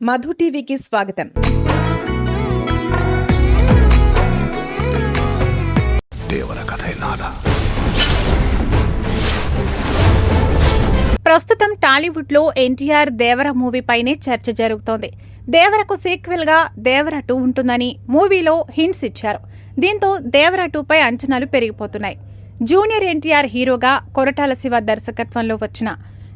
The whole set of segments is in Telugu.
మధు టీవీకి స్వాగతం. దేవర ప్రస్తుతం టాలీవుడ్లో ఎన్టీఆర్ దేవర మూవీ పైనే చర్చ జరుగుతోంది. దేవరకు సీక్వెల్గా దేవర టూ ఉంటుందని మూవీలో హింట్స్ ఇచ్చారు. దీంతో దేవర టూపై అంచనాలు పెరిగిపోతున్నాయి. జూనియర్ ఎన్టీఆర్ హీరోగా కొరటాల శివ దర్శకత్వంలో వచ్చిన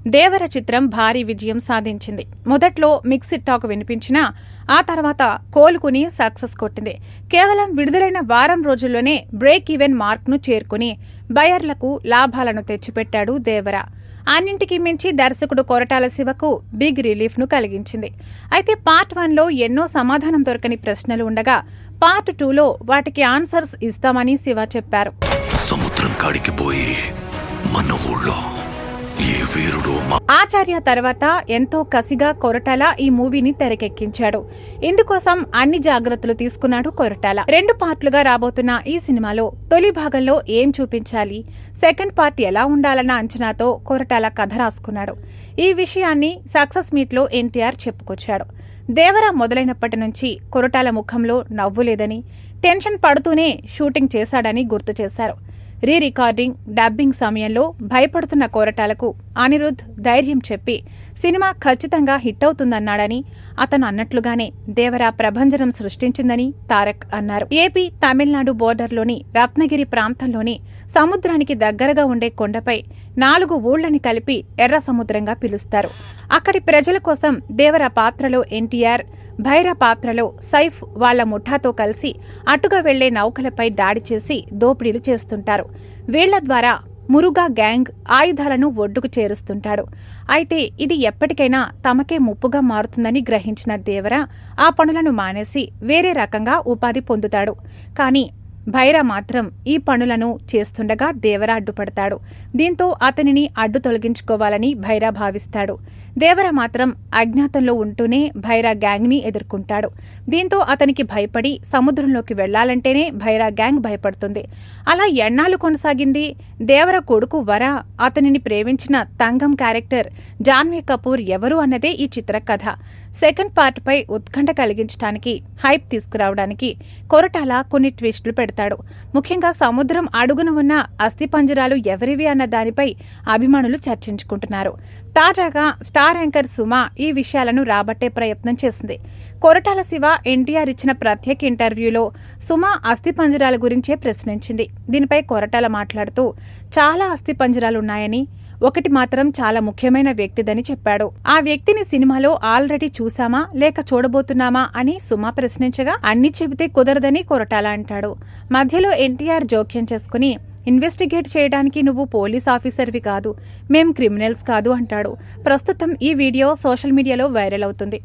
దేవర చిత్రం భారీ విజయం సాధించింది. మొదట్లో మిక్సిడ్ టాక్ వినిపించినా ఆ తర్వాత కోలుకుని సక్సెస్ కొట్టింది. కేవలం విడుదలైన వారం రోజుల్లోనే బ్రేక్ ఈవెన్ మార్క్ను చేరుకుని బయర్లకు లాభాలను తెచ్చిపెట్టాడు దేవర. అన్నింటికి మించి దర్శకుడు కొరటాల శివకు బిగ్ రిలీఫ్ను కలిగించింది. అయితే పార్ట్ వన్లో ఎన్నో సమాధానం దొరకని ప్రశ్నలు ఉండగా పార్ట్ టూలో వాటికి ఆన్సర్స్ ఇస్తామని శివ చెప్పారు. సముద్రం కాడికి పోయి మన ఊళ్ళో ఆచార్య తర్వాత ఎంతో కసిగా కొరటాల ఈ మూవీని తెరకెక్కించాడు. ఇందుకోసం అన్ని జాగ్రత్తలు తీసుకున్నాడు కొరటాల. రెండు పార్ట్లుగా రాబోతున్న ఈ సినిమాలో తొలి భాగంలో ఏం చూపించాలి? సెకండ్ పార్ట్ ఎలా ఉండాలన్న అంచనాతో కొరటాల కథ రాసుకున్నాడు. ఈ విషయాన్ని సక్సెస్ మీట్లో ఎన్టీఆర్ చెప్పుకొచ్చాడు. దేవర మొదలైనప్పటి నుంచి కొరటాల ముఖంలో నవ్వు లేదని టెన్షన్ పడుతూనే షూటింగ్ చేశాడని గుర్తు చేశారు. రీ రికార్డింగ్ డబ్బింగ్ సమయంలో భయపడుతున్న కోరటాలకు అనిరుద్ధ్ ధైర్యం చెప్పి సినిమా ఖచ్చితంగా హిట్ అవుతుందన్నాడని అతను అన్నట్లుగానే దేవర ప్రభంజనం సృష్టించిందని తారక్ అన్నారు. ఏపీ తమిళనాడు బోర్డర్లోని రత్నగిరి ప్రాంతంలోని సముద్రానికి దగ్గరగా ఉండే కొండపై నాలుగు ఊళ్ళని కలిపి ఎర్ర సముద్రంగా పిలుస్తారు. అక్కడి ప్రజల కోసం దేవర పాత్రలో ఎన్టీఆర్ భైర పాత్రలో సైఫ్ వాళ్ళ ముఠాతో కలిసి అటుగా వెళ్ళే నౌకలపై దాడి చేసి దోపిడీలు చేస్తుంటారు. వీళ్ళ ద్వారా మురుగా గ్యాంగ్ ఆయుధాలను ఒడ్డుకు చేరుస్తుంటాడు. అయితే ఇది ఎప్పటికైనా తమకే ముప్పుగా మారుతుందని గ్రహించిన దేవర ఆ పనులను మానేసి వేరే రకంగా ఉపాధి పొందుతాడు. కానీ భైరా మాత్రం ఈ పనులను చేస్తుండగా దేవర అడ్డుపడతాడు దీంతో అతనిని అడ్డు తొలగించుకోవాలని భైరా భావిస్తాడు. దేవర మాత్రం అజ్ఞాతంలో ఉంటూనే భైరా గ్యాంగ్ని ఎదుర్కొంటాడు. దీంతో అతనికి భయపడి సముద్రంలోకి వెళ్ళాలంటేనే భైరా గ్యాంగ్ భయపడుతుంది. అలా ఎన్నాళ్ళు కొనసాగింది? దేవర కొడుకు వర అతనిని ప్రేమించిన తంగం క్యారెక్టర్ జాన్వీ కపూర్ ఎవరు అన్నదే ఈ చిత్ర కథ. సెకండ్ పార్ట్పై ఉత్కంఠ కలిగించడానికి హైప్ తీసుకురావడానికి కొరటాల కొన్ని ట్విస్టులు పెడతాడు ముఖ్యంగా సముద్రం అడుగున ఉన్న అస్థిపంజరాలు ఎవరివి అన్న దానిపై అభిమానులు చర్చించుకుంటున్నారు. తాజాగా స్టార్ యాంకర్ సుమ ఈ విషయాలను రాబట్టే ప్రయత్నం చేసింది. కొరటాల శివ ఎన్టీఆర్ ఇచ్చిన ప్రత్యేక ఇంటర్వ్యూలో సుమ అస్థిపంజరాల గురించే ప్రశ్నించింది. దీనిపై కొరటాల మాట్లాడుతూ చాలా అస్థిపంజరాలున్నాయని ఒకటి మాత్రం చాలా ముఖ్యమైన వ్యక్తిదని చెప్పాడు. ఆ వ్యక్తిని సినిమాలో ఆల్రెడీ చూసామా లేక చూడబోతున్నామా? అని సుమ ప్రశ్నించగా అన్ని చెబితే కుదరదని కొరటాల అంటాడు. మధ్యలో ఎన్టీఆర్ జోక్యం చేసుకుని ఇన్వెస్టిగేట్ చేయడానికి నువ్వు పోలీస్ ఆఫీసర్వి కాదు మేం క్రిమినల్స్ కాదు అంటాడు. ప్రస్తుతం ఈ వీడియో సోషల్ మీడియాలో వైరల్ అవుతుంది.